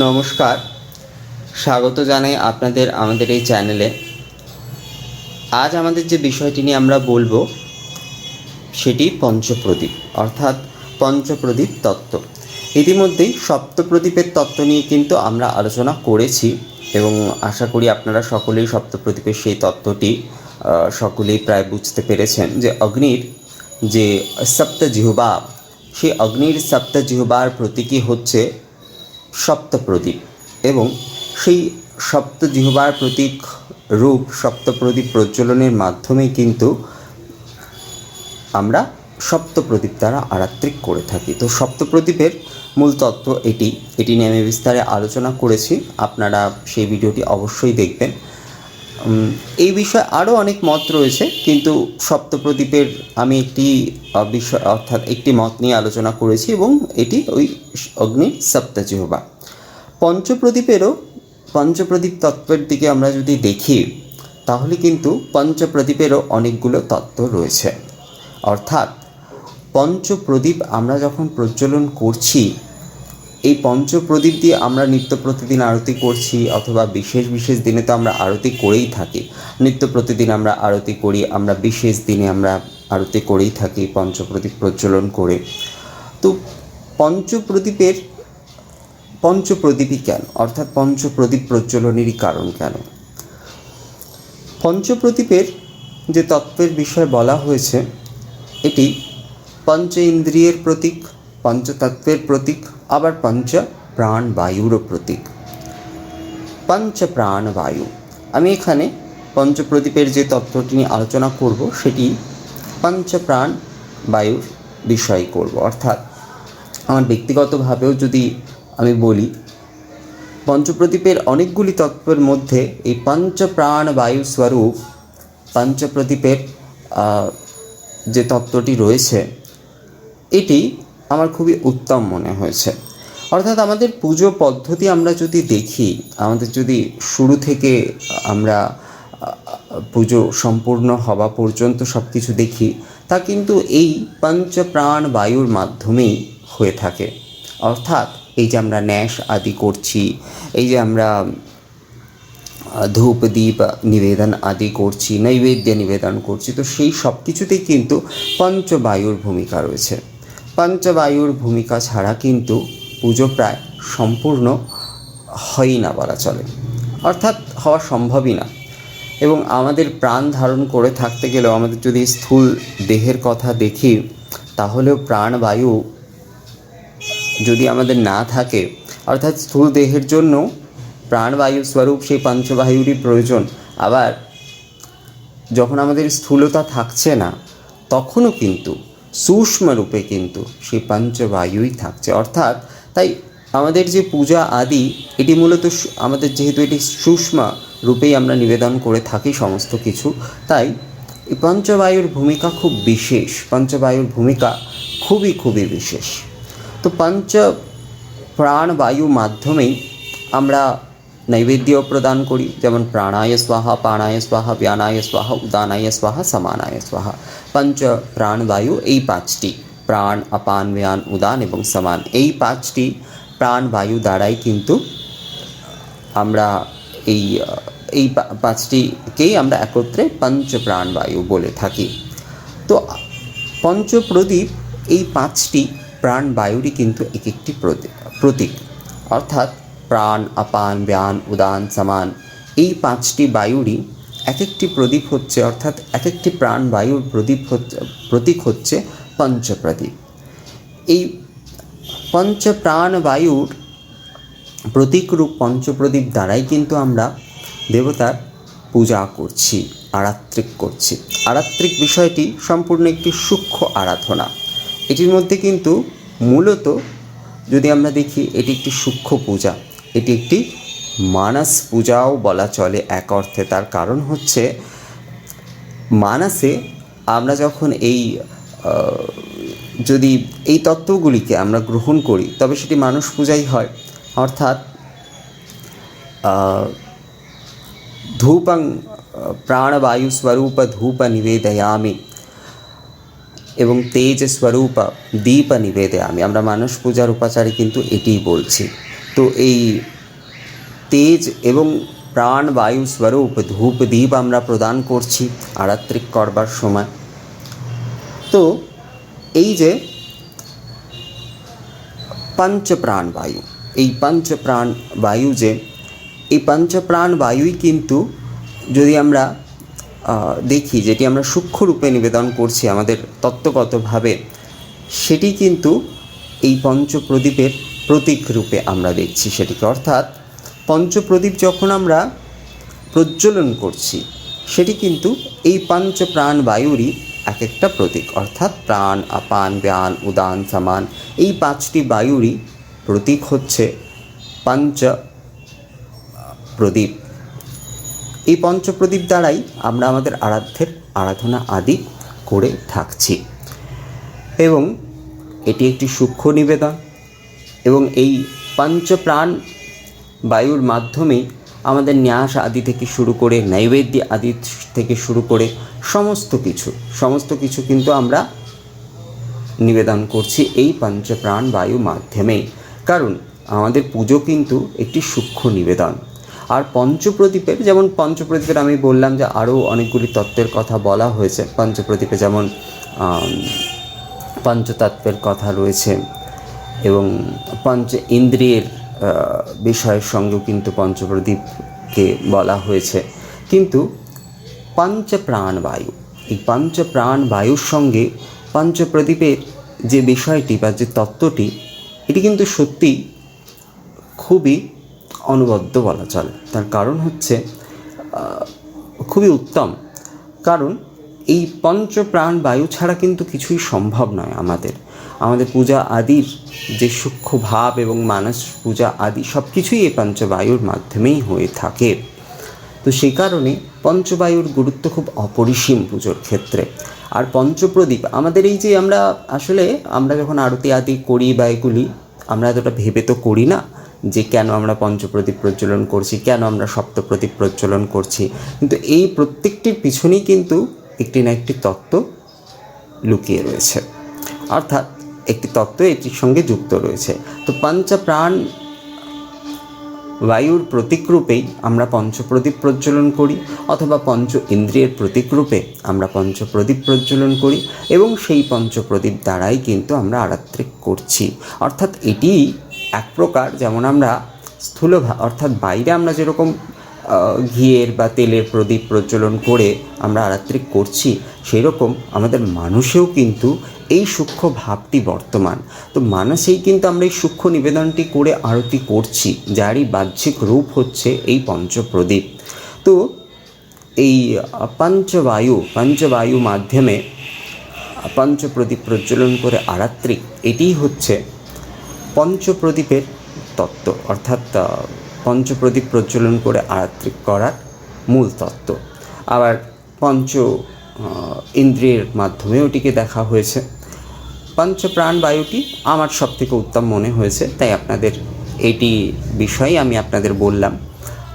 নমস্কার। স্বাগত জানাই আপনাদের আমাদের এই চ্যানেলে। আজ আমাদের যে বিষয়টি নিয়ে আমরা বলব, সেটি পঞ্চপ্রদীপ, অর্থাৎ পঞ্চপ্রদীপ তত্ত্ব। ইতিমধ্যেই সপ্তপ্রদীপের তত্ত্ব নিয়ে কিন্তু আমরা আলোচনা করেছি এবং আশা করি আপনারা সকলেই সপ্তপ্রদীপের সেই তত্ত্বটি সকলেই প্রায় বুঝতে পেরেছেন যে অগ্নির যে সপ্ত জিহ্বা সেই অগ্নির সপ্ত জিহ্বার প্রতীকী হচ্ছে সপ্তপ্রদীপ এবং সেই সপ্ত জিহ্বার প্রতীক রূপ সপ্তপ্রদীপ প্রজ্বলনের মাধ্যমে কিন্তু আমরা সপ্তপ্রদীপ দ্বারা আরাত্রিক করে থাকি। তো সপ্তপ্রদীপের মূল তত্ত্ব এটি। এটি নিয়ে আমি বিস্তারে আলোচনা করেছি। আপনারা সেই ভিডিওটি অবশ্যই দেখবেন। এই বিষয়ে আরও অনেক মত রয়েছে, কিন্তু সপ্তপ্রদীপের আমি একটি বিষয়, অর্থাৎ একটি মত নিয়ে আলোচনা করেছি এবং এটি ওই অগ্নি সপ্তজিহ্বা। পঞ্চপ্রদীপেরও পঞ্চপ্রদীপ তত্ত্বের দিকে আমরা যদি দেখি, তাহলে কিন্তু পঞ্চপ্রদীপেরও অনেকগুলো তত্ত্ব রয়েছে। অর্থাৎ পঞ্চপ্রদীপ আমরা যখন প্রজ্বলন করছি এই পঞ্চপ্রদীপ দিয়ে আমরা নিত্য প্রতিদিন আরতি করছি অথবা বিশেষ বিশেষ দিনে তো আমরা আরতি করেই থাকি। নিত্য প্রতিদিন আমরা আরতি করি, আমরা বিশেষ দিনে আমরা আরতি করেই থাকি, পঞ্চপ্রদীপ প্রজ্বলন করে। তো পঞ্চপ্রদীপের পঞ্চপ্রদীপই কেন? অর্থাৎ পঞ্চপ্রদীপ প্রজ্বলনেরই কারণ কেন? পঞ্চপ্রদীপের যে তত্ত্বের বিষয়ে বলা হয়েছে, এটি পঞ্চ ইন্দ্রিয়ের প্রতীক, পঞ্চতত্ত্বের প্রতীক আবার পঞ্চ প্রাণ বায়ুরও প্রতীক। পঞ্চ প্রাণ বায়ু। আমি এখানে পঞ্চপ্রদীপের যে তত্ত্বটি নিয়ে আলোচনা করব, সেটি পঞ্চপ্রাণ বায়ুর বিষয় করব। অর্থাৎ আমার ব্যক্তিগতভাবেও যদি আমি বলি পঞ্চপ্রদীপের অনেকগুলি তত্ত্বের মধ্যে এই পঞ্চপ্রাণ বায়ু স্বরূপ পঞ্চপ্রদীপের যে তত্ত্বটি রয়েছে, এটি আমার খুবই উত্তম মনে হয়েছে। অর্থাৎ আমাদের পুজো পদ্ধতি আমরা যদি দেখি, আমাদের যদি শুরু থেকে আমরা পুজো সম্পূর্ণ হওয়া পর্যন্ত সব কিছু দেখি, তা কিন্তু এই পঞ্চপ্রাণ বায়ুর মাধ্যমেই হয়ে থাকে। অর্থাৎ এই যে আমরা ন্যাস আদি করছি, এই যে আমরা ধূপ, দীপ নিবেদন আদি করছি, নৈবেদ্য নিবেদন করছি, তো সেই সব কিছুতেই কিন্তু পঞ্চবায়ুর ভূমিকা রয়েছে। পঞ্চবায়ুর ভূমিকা ছাড়া কিন্তু পুজো প্রায় সম্পূর্ণ হয়ই না বলা চলে। অর্থাৎ হওয়া সম্ভবই না। এবং আমাদের প্রাণ ধারণ করে থাকতে গেলেও আমাদের যদি স্থূল দেহের কথা দেখি, তাহলেও প্রাণবায়ু যদি আমাদের না থাকে, অর্থাৎ স্থূল দেহের জন্য প্রাণবায়ু স্বরূপ সেই পঞ্চবায়ুরই প্রয়োজন। আবার যখন আমাদের স্থূলতা থাকছে না, তখনও কিন্তু সূক্ষ্মরূপে কিন্তু সেই পঞ্চবায়ুই থাকছে। অর্থাৎ তাই আমাদের যে পূজা আদি, এটি মূলত আমাদের যেহেতু এটি সূক্ষ্ম রূপেই আমরা নিবেদন করে থাকি সমস্ত কিছু, তাই পঞ্চবায়ুর ভূমিকা খুব বিশেষ, পঞ্চবায়ুর ভূমিকা খুবই খুবই বিশেষ। তো পঞ্চ প্রাণবায়ু মাধ্যমেই আমরা নৈবেদ্য প্রদান করি, যেমন প্রাণায় স্বাহা প্রাণায় স্বাহা, ব্যানায় স্বাহা, উদানায় স্বাহা, সমানায় স্বাহা। পঞ্চ প্রাণবায়ু এই পাঁচটি। প্রাণ আপান ব্যান উদান এবং সমান। এই পাঁচটি প্রাণবায়ু দ্বারাই কিন্তু আমরা এই এই পাঁচটিকেই আমরা একত্রে পঞ্চ প্রাণবায়ু বলে থাকি। তো পঞ্চপ্রদীপ এই পাঁচটি প্রাণবায়ুরই কিন্তু এক একটি প্রতীক। অর্থাৎ প্রাণ আপান ব্যান উদান, সমান এই পাঁচটি বায়ুরই এক একটি প্রদীপ হচ্ছে, অর্থাৎ এক একটি প্রাণবায়ুর প্রদীপ হচ্ছে, প্রতীক হচ্ছে পঞ্চপ্রদীপ। এই পঞ্চপ্রাণ বায়ুর প্রতীকরূপ পঞ্চপ্রদীপ দ্বারাই কিন্তু আমরা দেবতার পূজা করছি, আরাত্রিক করছি। আরাত্রিক বিষয়টি সম্পূর্ণ একটি সূক্ষ্ম আরাধনা। এটির মধ্যে কিন্তু মূলত যদি আমরা দেখি, এটি একটি সূক্ষ্ম পূজা। এটি একটি মানস পূজাও বলা চলে এক অর্থে। তার কারণ হচ্ছে, মানসে আমরা যখন এই যদি এই তত্ত্বগুলিকে আমরা গ্রহণ করি, তবে সেটি মানুষ পূজাই হয়। অর্থাৎ ধূপং প্রাণবায়ু স্বরূপ ধূপ নিবেদয়ামি এবং তেজ স্বরূপ দীপ নিবেদয়ামি। আমরা মানুষ পূজার উপাচারে কিন্তু এটিই বলছি। তো এই তেজ এবং প্রাণ বায়ু স্বরূপ ধূপ দ্বীপ আমরা প্রদান করছি আরাত্রিক করবার সময়। তো এই যে পঞ্চপ্রাণ বায়ু, এই পঞ্চপ্রাণ বায়ু যে, এই পঞ্চপ্রাণ বায়ুই কিন্তু যদি আমরা দেখি, যেটি আমরা সূক্ষ্ম রূপে নিবেদন করছি আমাদের তত্ত্বগতভাবে, সেটি কিন্তু এই পঞ্চপ্রদীপের প্রতীক রূপে আমরা দেখছি সেটিকে। অর্থাৎ পঞ্চপ্রদীপ যখন আমরা প্রজ্বলন করছি, সেটি কিন্তু এই পঞ্চ প্রাণ বায়ুরই এক একটা প্রতীক, অর্থাৎ প্রাণ, আপান ব্যান উদান, সমান। এই পাঁচটি বায়ুরই প্রতীক হচ্ছে পঞ্চ প্রদীপ। এই পঞ্চপ্রদীপ দ্বারাই আমরা আমাদের আরাধ্যের আরাধনা আদি করে থাকছি। এবং এটি একটি সূক্ষ্ম নিবেদন। এবং এই পঞ্চপ্রাণ বায়ুর মাধ্যমেই আমাদের ন্যাস আদি থেকে শুরু করে নৈবেদ্য আদি থেকে শুরু করে সমস্ত কিছু সমস্ত কিছু কিন্তু আমরা নিবেদন করছি এই পঞ্চপ্রাণ বায়ু মাধ্যমেই। কারণ আমাদের পুজো কিন্তু একটি সূক্ষ্ম নিবেদন। আর পঞ্চপ্রদীপের যেমন পঞ্চপ্রদীপের আমি বললাম যে আরও অনেকগুলি তত্ত্বের কথা বলা হয়েছে। পঞ্চপ্রদীপে যেমন পঞ্চতত্ত্বের কথা রয়েছে এবং পঞ্চ ইন্দ্রিয়ের বিষয়ের সঙ্গেও কিন্তু পঞ্চপ্রদীপকে বলা হয়েছে। কিন্তু পঞ্চপ্রাণ বায়ু এই পঞ্চপ্রাণ বায়ুর সঙ্গে পঞ্চপ্রদীপের যে বিষয়টি বা যে তত্ত্বটি, এটি কিন্তু সত্যি খুবই অনবদ্য বলা চলে। তার কারণ হচ্ছে খুবই উত্তম। কারণ এই পঞ্চপ্রাণ বায়ু ছাড়া কিন্তু কিছুই সম্ভব নয় আমাদের। আমাদের পূজা আদির যে সূক্ষ্ম ভাব এবং মানস পূজা আদি সব কিছুই এই পঞ্চবায়ুর মাধ্যমেই হয়ে থাকে। তো সেই কারণে পঞ্চবায়ুর গুরুত্ব খুব অপরিসীম পুজোর ক্ষেত্রে। আর পঞ্চপ্রদীপ, আমাদের এই যে আমরা আসলে আমরা যখন আরতি আদি করি বা এগুলি, আমরা এতটা ভেবে তো করি না যে কেন আমরা পঞ্চপ্রদীপ প্রজ্বলন করছি, কেন আমরা সপ্তপ্রদীপ প্রজ্বলন করছি। কিন্তু এই প্রত্যেকটির পিছনেই কিন্তু একটি না একটি তত্ত্ব লুকিয়ে রয়েছে। অর্থাৎ একটি তত্ত্ব এটির সঙ্গে যুক্ত রয়েছে। তো পঞ্চপ্রাণ বায়ুর প্রতীকরূপেই আমরা পঞ্চপ্রদীপ প্রজ্বলন করি, অথবা পঞ্চ ইন্দ্রিয়ের প্রতীকরূপে আমরা পঞ্চপ্রদীপ প্রজ্বলন করি, এবং সেই পঞ্চপ্রদীপ দ্বারাই কিন্তু আমরা আরাত্রিক করছি। অর্থাৎ এটি এক প্রকার, যেমন আমরা স্থূল অর্থাৎ বাইরে আমরা যেরকম ঘিয়ের বা তেলের প্রদীপ প্রজ্বলন করে আমরা আরাত্রিক করছি সেই রকম আমাদের মানুষেও কিন্তু এই সূক্ষ্ম ভাবটি বর্তমান। তো মানসেই কিন্তু আমরা এই সূক্ষ্ম নিবেদনটি করে আরতি করছি, যারই বাহ্যিক রূপ হচ্ছে এই পঞ্চপ্রদীপ। তো এই পঞ্চবায়ু পঞ্চবায়ু মাধ্যমে পঞ্চপ্রদীপ প্রজ্বলন করে আরাত্রিক এটিই হচ্ছে পঞ্চপ্রদীপের তত্ত্ব, অর্থাৎ পঞ্চপ্রদীপ প্রজ্বলন করে আরাত্রিক করার মূল তত্ত্ব। আবার পঞ্চ ইন্দ্রিয়ের মাধ্যমে ওটিকে দেখা হয়েছে। পঞ্চপ্রাণ বায়ুটি আমার সব থেকে উত্তম মনে হয়েছে, তাই আপনাদের এটি বিষয়ে আমি আপনাদের বললাম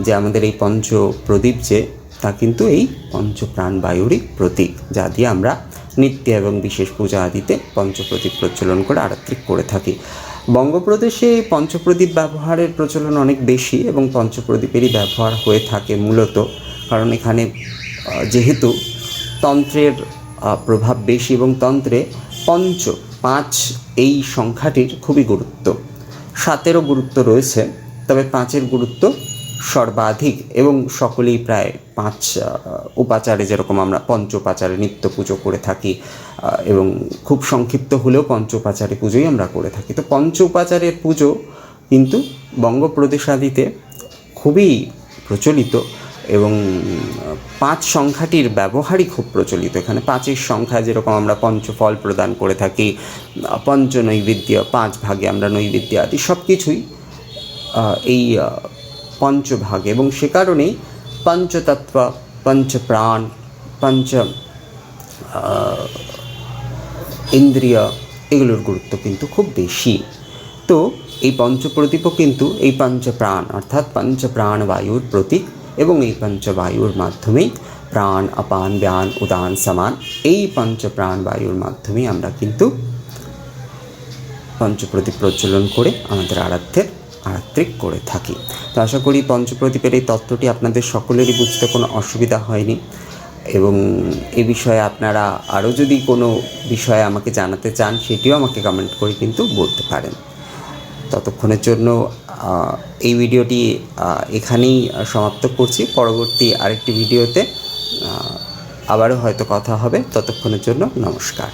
যে আমাদের এই পঞ্চ প্রদীপ যে, তা কিন্তু এই পঞ্চপ্রাণ বায়ুরই প্রতীক, যা দিয়ে আমরা নিত্য এবং বিশেষ পূজা আদিতে পঞ্চপ্রদীপ প্রচলন করে আরাত্রিক করে থাকি। বঙ্গপ্রদেশে পঞ্চপ্রদীপ ব্যবহারের প্রচলন অনেক বেশি এবং পঞ্চপ্রদীপেরই ব্যবহার হয়ে থাকে মূলত, কারণ এখানে যেহেতু তন্ত্রের প্রভাব বেশি এবং তন্ত্রে পঞ্চ, পাঁচ এই সংখ্যাটির খুবই গুরুত্ব। সাতেরও গুরুত্ব রয়েছে, তবে পাঁচের গুরুত্ব সর্বাধিক এবং সকলেই প্রায় পাঁচ উপাচারে যেরকম আমরা পঞ্চ উপাচারে নিত্য পুজো করে থাকি এবং খুব সংক্ষিপ্ত হলেও পঞ্চ উপাচারে পুজোই আমরা করে থাকি। তো পঞ্চ উপাচারের পুজো কিন্তু বঙ্গপ্রদেশাদিতে খুবই প্রচলিত এবং পাঁচ সংখ্যাটির ব্যবহারই খুব প্রচলিত। এখানে পাঁচের সংখ্যা যেরকম আমরা পঞ্চফল প্রদান করে থাকি পঞ্চ নৈবেদ্য পাঁচ ভাগে আমরা নৈবেদ্য আদি সব কিছুই এই পঞ্চভাগ এবং সে কারণেই পঞ্চতত্ত্ব, পঞ্চপ্রাণ, পঞ্চ ইন্দ্রিয় এগুলোর গুরুত্ব কিন্তু খুব বেশি। তো এই পঞ্চপ্রদীপও কিন্তু এই পঞ্চপ্রাণ অর্থাৎ পঞ্চপ্রাণ বায়ুর প্রতীক এবং এই পঞ্চবায়ুর মাধ্যমেই প্রাণ আপান ব্যান, উদান, সমান এই পঞ্চপ্রাণ বায়ুর মাধ্যমেই আমরা কিন্তু পঞ্চপ্রদীপ প্রজ্বলন করে আমাদের আরাধ্যের আরাত্রিক করে থাকি। তো আশা করি পঞ্চপ্রদীপের এই তত্ত্বটি আপনাদের সকলেরই বুঝতে কোনো অসুবিধা হয়নি এবং এ বিষয়ে আপনারা আরও যদি কোনো বিষয়ে আমাকে জানাতে চান, সেটিও আমাকে কমেন্ট করে কিন্তু বলতে পারেন। ততক্ষণের জন্য এই ভিডিওটি এখানেই সমাপ্ত করছি। পরবর্তী আরেকটি ভিডিওতে আবারও হয়তো কথা হবে। ততক্ষণের জন্য নমস্কার।